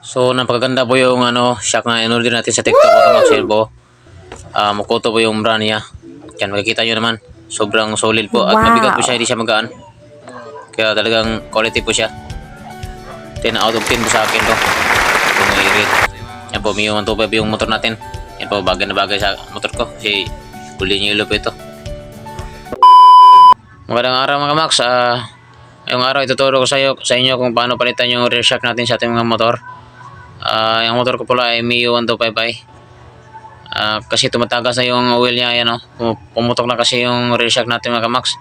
So, napakaganda po yung ano, shock na in-order natin sa TikTok mga. Yan po. Ah, Makoto po yung brand niya. Yan, makikita nyo naman. Sobrang solid po. At Wow. mabigat po siya, hindi siya magaan. Kaya talagang quality po siya. 10 out of 10 po sa akin to. Kung may rate. Yan po, Mio 125 yung motor natin. Yan po, bagay na bagay sa motor ko. Kasi kulay yellow po ito. Magandang araw mga Max. Ah, ngayong araw ituturo ko sa, iyo, sa inyo kung paano palitan yung rear shock natin sa ating mga motor. Ah, yung motor ko pala ay Mio 125i. Ah, kasi tumatagas na yung oil niya, yan oh. Pum- Pumutok na kasi yung rear shock natin mga Max.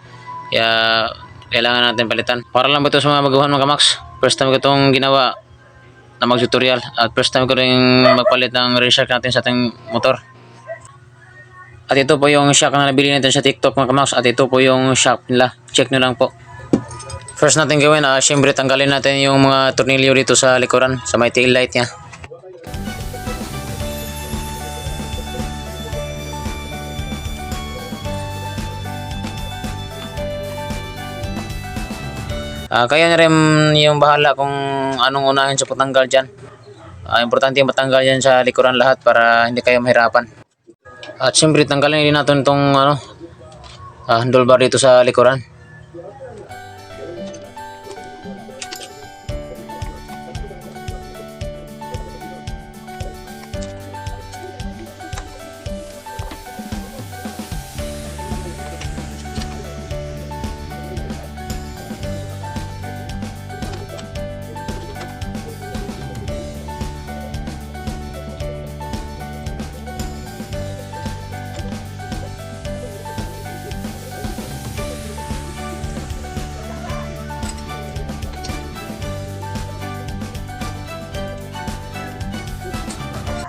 Kaya kailangan natin palitan. Para lang ba ito sa mga baguhan mga Max? First time ko itong ginawa na mag-tutorial at first time ko rin magpalit ng rear shock natin sa ating motor. At ito po yung shock na nabili natin sa TikTok mga kamax. At ito po yung shock nila. Check nyo lang po. First natin gawin, ah, syempre tanggalin natin yung mga tornilyo dito sa likuran, sa may tail light niya. Ah, kaya na rin yung bahala kung anong unahin sa patanggal dyan. Ah, importante yung matanggal yan sa likuran lahat para hindi kayo mahirapan. At siyempre tanggalin din natin itong ano, ah, handlebar dito sa likuran.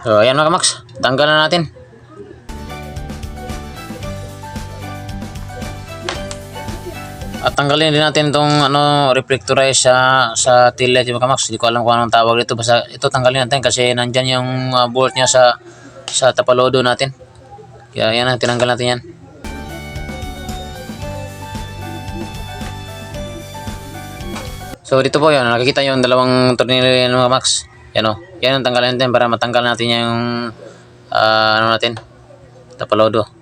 So, ayan mga kamax. Tanggalan na natin. At tanggalin din natin itong ano, reflectorize sa, sa tail light mga kamax. Hindi ko alam kung anong tawag dito. Basta ito tanggalin natin kasi nandyan yung ah, bolt niya sa, sa tapalodo natin. Kaya yan na, tinanggal natin yan. So dito po yun, nakikita yung dalawang tornilyo yan mga max. Yan o, yan ang tanggalin natin para matanggal natin yung ah, ano natin, tapalodo.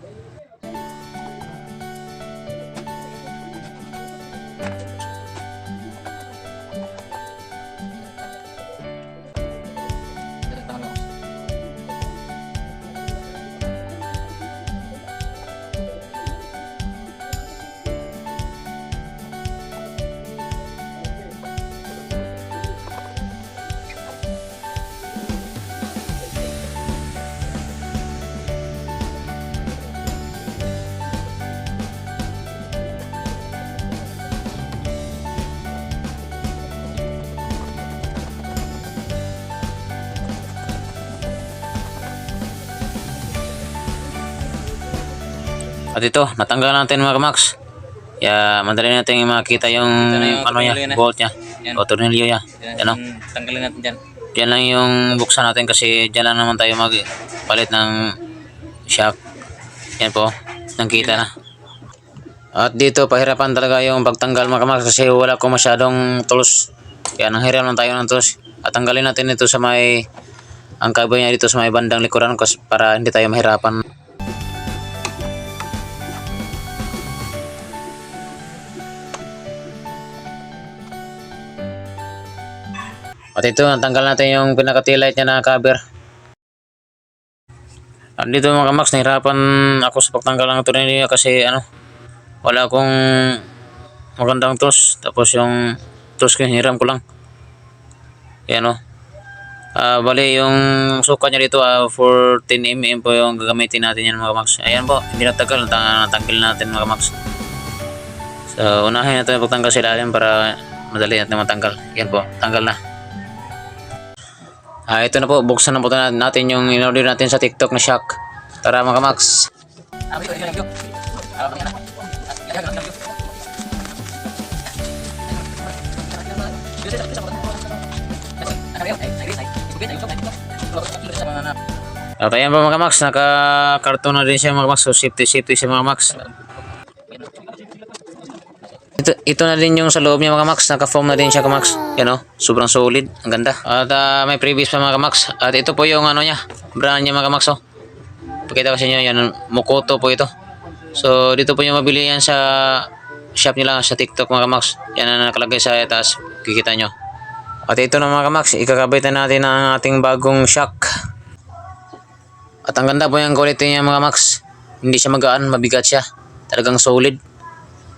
At ito, natanggal natin mga max. Kaya madali natin makita yung, yung ano niya, na. bolt niya. Yan. O tornilyo niya. Yan o. Yan, tanggalin natin dyan. Diyan lang yung buksan natin kasi diyan lang naman tayo magpalit ng shock. Yan po, nakita na. At dito, pahirapan talaga yung pagtanggal mga kamax kasi wala ko masyadong tools. Kaya nanghiram lang tayo ng tools. At tanggalin natin ito sa may, ang kabay niya dito sa may bandang likuran para hindi tayo mahirapan. At ito, natanggal natin yung pinaka-taillight niya na cover. At dito mga kamax, nahirapan ako sa pagtanggal ng tornilyo kasi ano, wala akong magandang tools. Tapos yung tools ko, hiniram ko lang. Yan o. Ah, bali, yung sukat niya dito, ah, 14mm po yung gagamitin natin yan mga kamax. Ayan po, hindi natagal, natang- natanggal natin mga kamax. So, unahin natin pagtanggal sa ilalim para madali natin matanggal. Yan po, tanggal na. Ah, ito na po, buksan na po na- natin yung in-order natin sa TikTok na shock. Tara mga kamax. At ayan po mga max, naka-karton na din siya mga max. So safety, safety siya mga max. Ito, ito na din yung sa loob niya mga Max. Naka-foam na din siya ka Max. Yan o. Sobrang solid. Ang ganda. At ah, may previous pa mga Max. At ito po yung ano niya. Brand niya mga Max oh. Pakita ko sa inyo. Yan. Mokoto po ito. So dito po yung mabili yan sa shop nila sa TikTok mga Max. Yan ang nakalagay sa taas. Kikita nyo. At ito na mga Max. Ikakabit na natin ang ating bagong shock. At ang ganda po yung quality niya mga Max. Hindi siya magaan. Mabigat siya. Talagang solid.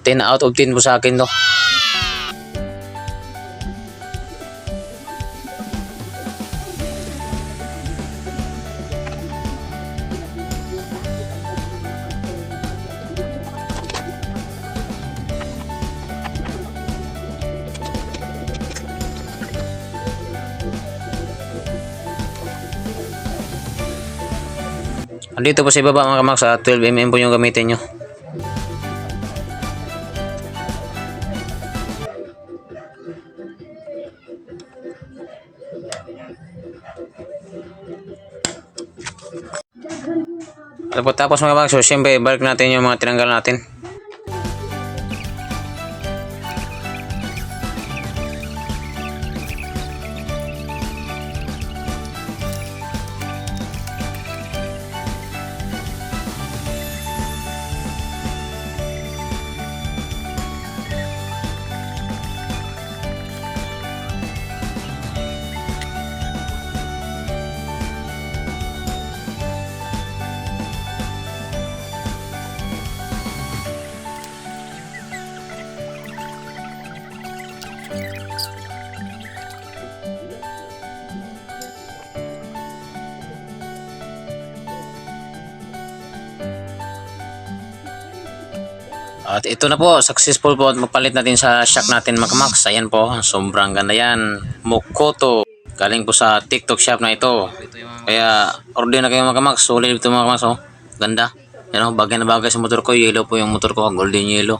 10 out of 10 po sa akin to. Andito po sa ibaba mga kamax sa 12mm po yung gamitin nyo. Tapos mga kamax, so syempre balik natin yung mga tinanggal natin. At ito na po, successful po at mapalit natin sa shock natin mga kamax. Ayan po, sobrang ganda yan. Mokoto. Galing po sa TikTok shop na ito. Kaya order na kayo mga kamax. Sulit ito mga. Oh. Ganda. Yan oh, bagay na bagay sa motor ko. Yellow po yung motor ko. Golden yellow.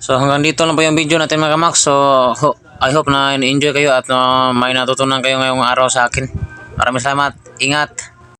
So hanggang dito lang po yung video natin mga kamax. So I hope na enjoy kayo at uh, may natutunan kayo ngayong araw sa akin. Maraming salamat. Ingat.